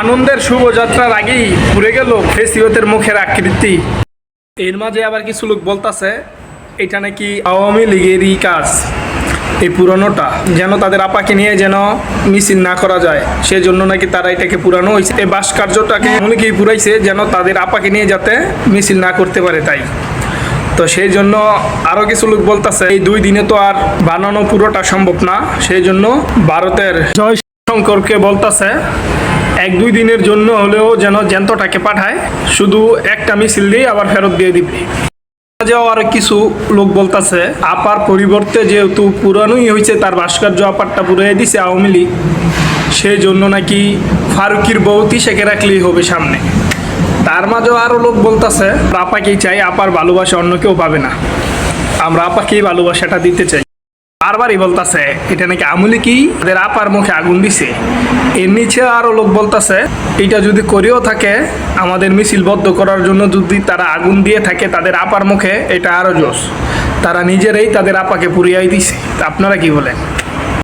আনন্দের শুভযাত্রার আগেই ঘুরে গেল ফেসিবতের মুখের আকৃতি। এর মাঝে আবার কিছু লোক বলতাছে, এটা নাকি আওয়ামী লীগেরই কাজ এই পুরানোটা, যেন তাদের আপাকে নিয়ে যেন মিছিল না করা যায়। সেজন্য নাকি তারা এটাকে পুরানো হয়েছে এই ভাস্কর্যটাকে অনেকেই পুরাইছে, যেন তাদের আপাকে নিয়ে যাতে মিছিল না করতে পারে তাই। তো সেই জন্য আরও কিছু লোক বলতেছে, এই দুই দিনে তো আর বানানো পুরোটা সম্ভব না। সেই জন্য ভারতের জয় শঙ্করকে বলতেছে এক দুই দিনের জন্য হলেও যেন জ্যান্তটাকে পাঠায়, শুধু একটা মিছিল দিয়ে আবার ফেরত দিয়ে দিবে। আরও কিছু লোক বলতাছে, আপার পরিবর্তে যেহেতু পুরানোই হয়েছে তার ভাস্কর্য আপারটা পুরাই দিছে আওয়ামী লীগ সেই জন্য নাকি ফারুকির বউতি সেকে রাখলেই হবে সামনে। তার মাঝেও আরও লোক বলতাছে আপাকেই চাই, আপার ভালোবাসা অন্য কেউ পাবে না। আমরা আপাকেই ভালোবাসাটা দিতে চাই। বারবারই বলতাছে, এটা নাকি আমলি কি? তাদের আপার মুখে আগুন দিছে। এর নিচে আরও লোক বলতাছে, এটা যদি করেও থাকে, আমাদের মিছিল বদ্ধ করার জন্য যদি তারা আগুন দিয়ে থাকে, তাদের আপার মুখে এটা আরও জোশ। তারা নিজেরাই তাদের আপাকে পুড়িয়াই দিছে। আপনারা কি বলেন?